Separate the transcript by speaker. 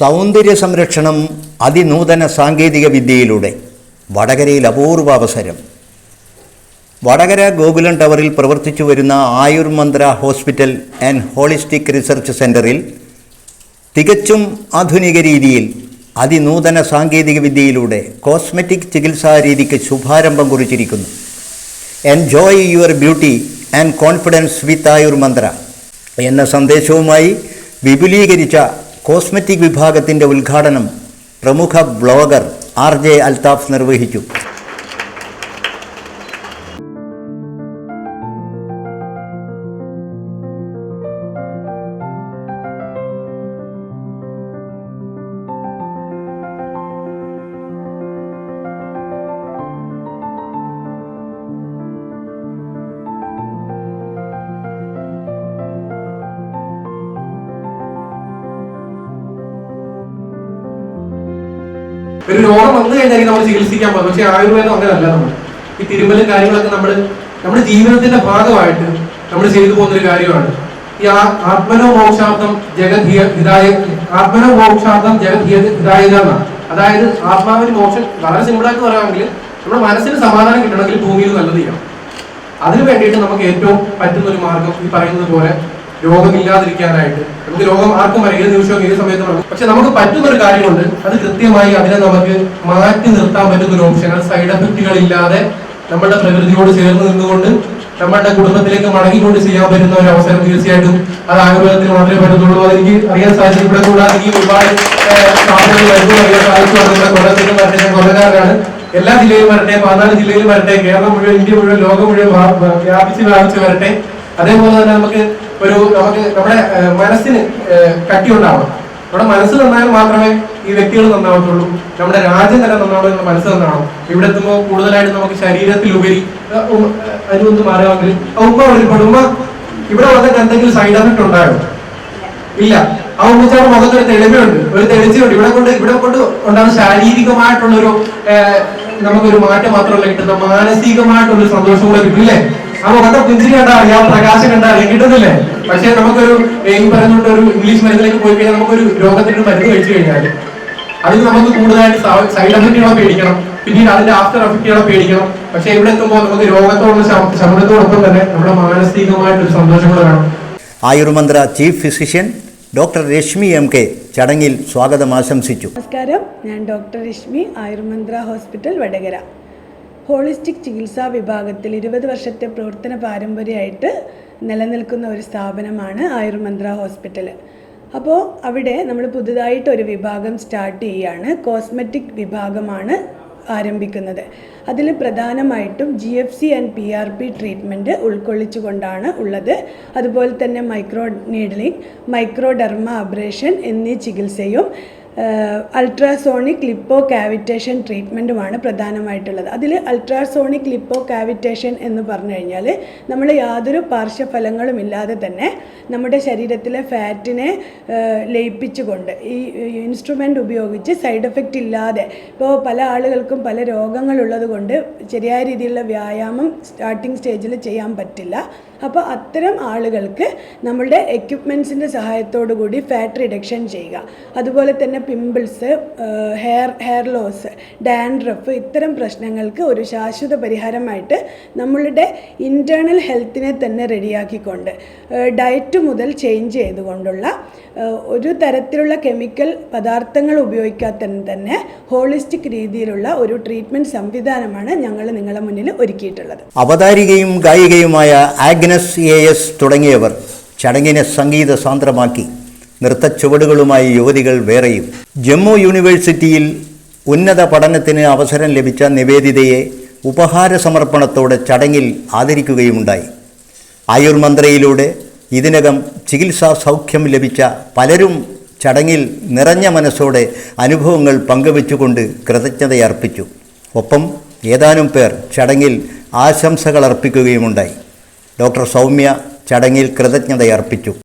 Speaker 1: സൗന്ദര്യ സംരക്ഷണം അതിനൂതന സാങ്കേതിക വിദ്യയിലൂടെ വടകരയിൽ അപൂർവ അവസരം. വടകര ഗോകുലം ടവറിൽ പ്രവർത്തിച്ചു വരുന്ന Ayurmantra hospital and holistic research സെന്ററിൽ തികച്ചും ആധുനിക രീതിയിൽ അതിനൂതന സാങ്കേതിക വിദ്യയിലൂടെ കോസ്മെറ്റിക് ചികിത്സാ രീതിക്ക് ശുഭാരംഭം കുറിച്ചിരിക്കുന്നു. Enjoy your beauty and confidence with Ayurmantra എന്ന സന്ദേശവുമായി വിപുലീകരിച്ച കോസ്മെറ്റിക് വിഭാഗത്തിന്റെ ഉദ്ഘാടനം പ്രമുഖ ബ്ലോഗർ ആർ ജെ അൽതാഫ് നിർവഹിച്ചു.
Speaker 2: ഒരു രോഗം വന്നു കഴിഞ്ഞാൽ നമ്മൾ ചികിത്സിക്കാൻ പോകും. പക്ഷേ ആയുർവേദം അങ്ങനെയല്ല നമ്മൾ. ഈ തിരുമലും കാര്യങ്ങളൊക്കെ നമ്മൾ നമ്മുടെ ജീവിതത്തിന്റെ ഭാഗമായിട്ട് നമ്മൾ ചെയ്തു പോകുന്ന ഒരു കാര്യമാണ്. ഈ ആത്മനോ മോക്ഷാർത്ഥം ജഗത് ഹിയ- ഹിതായ ആത്മനോ മോക്ഷാർത്ഥം ജഗത് ഹിയ- ഹിതായത അതായത് ആത്മാവിന് മോക്ഷം വളരെ സിമ്പിളായിട്ട് പറയുകയാണെങ്കിൽ നമ്മുടെ മനസ്സിന് സമാധാനം കിട്ടണമെങ്കിൽ ഭൂമിയിൽ നല്ലത് ചെയ്യണം അതിനു വേണ്ടിയിട്ട് നമുക്ക് ഏറ്റവും പറ്റുന്ന ഒരു മാർഗം ഈ പറയുന്നത് പോലെ രോഗമില്ലാതിരിക്കാനായിട്ട്. നമുക്ക് രോഗം ആർക്കും വരാം ഏത് നിമിഷവും ഏത് സമയത്തും പക്ഷെ നമുക്ക് പറ്റുന്ന ഒരു കാര്യമുണ്ട്. അത് കൃത്യമായി അതിനെ നമുക്ക് മാറ്റി നിർത്താൻ പറ്റുന്ന ഒരു ഓപ്ഷൻ. അത് സൈഡ് എഫക്റ്റുകൾ ഇല്ലാതെ നമ്മുടെ പ്രകൃതിയോട് ചേർന്ന് നിന്നുകൊണ്ട് നമ്മുടെ കുടുംബത്തിലേക്ക് മടങ്ങിക്കൊണ്ട് ചെയ്യാൻ പറ്റുന്ന ഒരു അവസരം തീർച്ചയായിട്ടും അത് ആയുർവേദത്തിന് മാത്രമേ പറ്റത്തുള്ളൂ. അതെനിക്ക് അറിയാൻ സാധിച്ചു ഇവിടെ കൂടാതെ എനിക്ക് ഒരുപാട് കൊല്ലക്കാരനാണ് എല്ലാ ജില്ലയിലും വരട്ടെ. പതിനാല് ജില്ലയിലും വരട്ടെ. കേരളം മുഴുവൻ ഇന്ത്യ മുഴുവൻ ലോകം മുഴുവൻ വ്യാ- വ്യാ- വ്യാപിച്ച് വ്യാപിച്ച് വരട്ടെ. അതേപോലെ തന്നെ നമുക്ക് ഒരു നമുക്ക് നമ്മുടെ മനസ്സിന് കട്ടിയുണ്ടാവണം നമ്മുടെ മനസ്സ് നന്നായാൽ മാത്രമേ ഈ വ്യക്തികൾ നന്നാവത്തുള്ളൂ. നമ്മുടെ രാജ്യം തന്നെ നന്നാവണം മനസ്സ് നന്നാവണം. ഇവിടെ എത്തുമ്പോൾ കൂടുതലായിട്ട് നമുക്ക് ശരീരത്തിലുപരി അതിനൊന്ന് മാറുകയാണെങ്കിൽ ഉമ്മ വിളിപ്പെടും ഉമ്മ ഇവിടെ വന്നിട്ട് എന്തെങ്കിലും സൈഡ് എഫക്ട് ഉണ്ടായോ? ഇല്ല. ആ ഉമ്മച്ചാറ് മുഖത്ത് ഒരു തെളിമയുണ്ട് ഒരു തെളിച്ചുണ്ട് ഇവിടെ കൊണ്ട് ഇവിടെ കൊണ്ട് ഉണ്ടാകുന്ന ശാരീരികമായിട്ടുള്ളൊരു നമുക്കൊരു മാറ്റം മാത്രമല്ല കിട്ടുന്ന മാനസികമായിട്ടുള്ളൊരു സന്തോഷം കൂടെ കിട്ടില്ലേ ആ കണ്ട പുഞ്ചിരി കണ്ടാ അറിയാം പ്രകാശം കണ്ടാ അറിയാം കിട്ടുന്നില്ലേ? പക്ഷെ നമുക്കൊരു ഈ പറഞ്ഞുകൊണ്ട് ഒരു ഇംഗ്ലീഷ് മരുന്നിലേക്ക് പോയി കഴിഞ്ഞാൽ നമുക്കൊരു രോഗത്തിന് ഒരു മരുന്ന് കഴിച്ചു കഴിഞ്ഞാൽ അതിന് നമുക്ക് കൂടുതലായിട്ട് സൈഡ് എഫക്റ്റുകളെ പേടിക്കണം. പിന്നീട് അതിന്റെ ആഫ്റ്റർ എഫക്റ്റുകളെ പേടിക്കണം. പക്ഷെ ഇവിടെ എത്തുമ്പോൾ നമുക്ക് രോഗത്തോടുള്ള ശമ- ശമനത്തോടൊപ്പം തന്നെ നമ്മുടെ മാനസികമായിട്ടൊരു സന്തോഷം കൂടെ വേണം.
Speaker 1: Ayurmantra chief physician doctor Rashmi M K ചടങ്ങിൽ സ്വാഗതം ആശംസിച്ചു.
Speaker 3: നമസ്കാരം. ഞാൻ doctor Rashmi Ayurmantra hospital Vadakara. Holistic ചികിത്സാ വിഭാഗത്തിൽ ഇരുപത് വർഷത്തെ പ്രവർത്തന പാരമ്പര്യമായിട്ട് നിലനിൽക്കുന്ന ഒരു സ്ഥാപനമാണ് ആയുർമന്ത്ര ഹോസ്പിറ്റൽ. അപ്പോൾ അവിടെ നമ്മൾ പുതുതായിട്ട് ഒരു വിഭാഗം സ്റ്റാർട്ട് ചെയ്യുകയാണ് കോസ്മെറ്റിക് വിഭാഗമാണ് ആരംഭിക്കുന്നത്. അതിൽ പ്രധാനമായിട്ടും G F C and P R P treatment ഉൾക്കൊള്ളിച്ചുകൊണ്ടാണ് ഉള്ളത്. അതുപോലെ തന്നെ മൈക്രോ നീഡ്ലിംഗ് മൈക്രോഡെർമ അബ്രേഷൻ എന്നീ ചികിത്സയും അൾട്രാസോണിക് ലിപ്പോ കാവിറ്റേഷൻ ട്രീറ്റ്മെന്റുമാണ് പ്രധാനമായിട്ടുള്ളത്. അതിൽ അൾട്രാസോണിക് ലിപ്പോ കാവിറ്റേഷൻ എന്ന് പറഞ്ഞു കഴിഞ്ഞാൽ നമ്മൾ യാതൊരു പാർശ്വഫലങ്ങളും ഇല്ലാതെ തന്നെ നമ്മുടെ ശരീരത്തിലെ ഫാറ്റിനെ ലയിപ്പിച്ചുകൊണ്ട് ഈ ഇൻസ്ട്രുമെന്റ് ഉപയോഗിച്ച് സൈഡ് എഫക്റ്റ് ഇല്ലാതെ ഇപ്പോൾ പല ആളുകൾക്കും പല രോഗങ്ങളുള്ളത് കൊണ്ട് ശരിയായ രീതിയിലുള്ള വ്യായാമം സ്റ്റാർട്ടിംഗ് സ്റ്റേജിൽ ചെയ്യാൻ പറ്റില്ല. അപ്പോൾ അത്തരം ആളുകൾക്ക് നമ്മളുടെ എക്യുപ്മെൻസിന്റെ സഹായത്തോടു കൂടി ഫാറ്റ് റിഡക്ഷൻ ചെയ്യുക. അതുപോലെ തന്നെ pimples hair hair loss dandruff ഇത്തരം പ്രശ്നങ്ങൾക്ക് ഒരു ശാശ്വത പരിഹാരമായിട്ട് നമ്മളുടെ ഇന്റേർണൽ ഹെൽത്തിനെ തന്നെ റെഡിയാക്കിക്കൊണ്ട് ഡയറ്റ് മുതൽ ചേഞ്ച് ചെയ്തുകൊണ്ടുള്ള ഒരു തരത്തിലുള്ള കെമിക്കൽ പദാർത്ഥങ്ങൾ ഉപയോഗിക്കാത്ത തന്നെ ഹോളിസ്റ്റിക് രീതിയിലുള്ള ഒരു ട്രീറ്റ്മെന്റ് സംവിധാനമാണ് ഞങ്ങൾ നിങ്ങളുടെ മുന്നിൽ ഒരുക്കിയിട്ടുള്ളത്.
Speaker 1: അവതാരികയും ഗായികയുമായ ആഗ്നസ് എ എസ് തുടങ്ങിയവർ ചടങ്ങിനെ സംഗീത സാന്ദ്രമാക്കി. നൃത്തച്ചുവടുകളുമായി യുവതികൾ വേറെയും. ജമ്മു യൂണിവേഴ്സിറ്റിയിൽ ഉന്നത പഠനത്തിന് അവസരം ലഭിച്ച നിവേദിതയെ ഉപഹാര സമർപ്പണത്തോടെ ചടങ്ങിൽ ആദരിക്കുകയുണ്ടായി ആയുർമന്ത്രയിലൂടെ ഇതിനകം ചികിത്സാ സൗഖ്യം ലഭിച്ച പലരും ചടങ്ങിൽ നിറഞ്ഞ മനസ്സോടെ അനുഭവങ്ങൾ പങ്കുവെച്ചുകൊണ്ട് കൃതജ്ഞതയർപ്പിച്ചു. ഒപ്പം ഏതാനും പേർ ചടങ്ങിൽ ആശംസകൾ അർപ്പിക്കുകയുമുണ്ടായി ഡോക്ടർ സൗമ്യ ചടങ്ങിൽ കൃതജ്ഞതയർപ്പിച്ചു.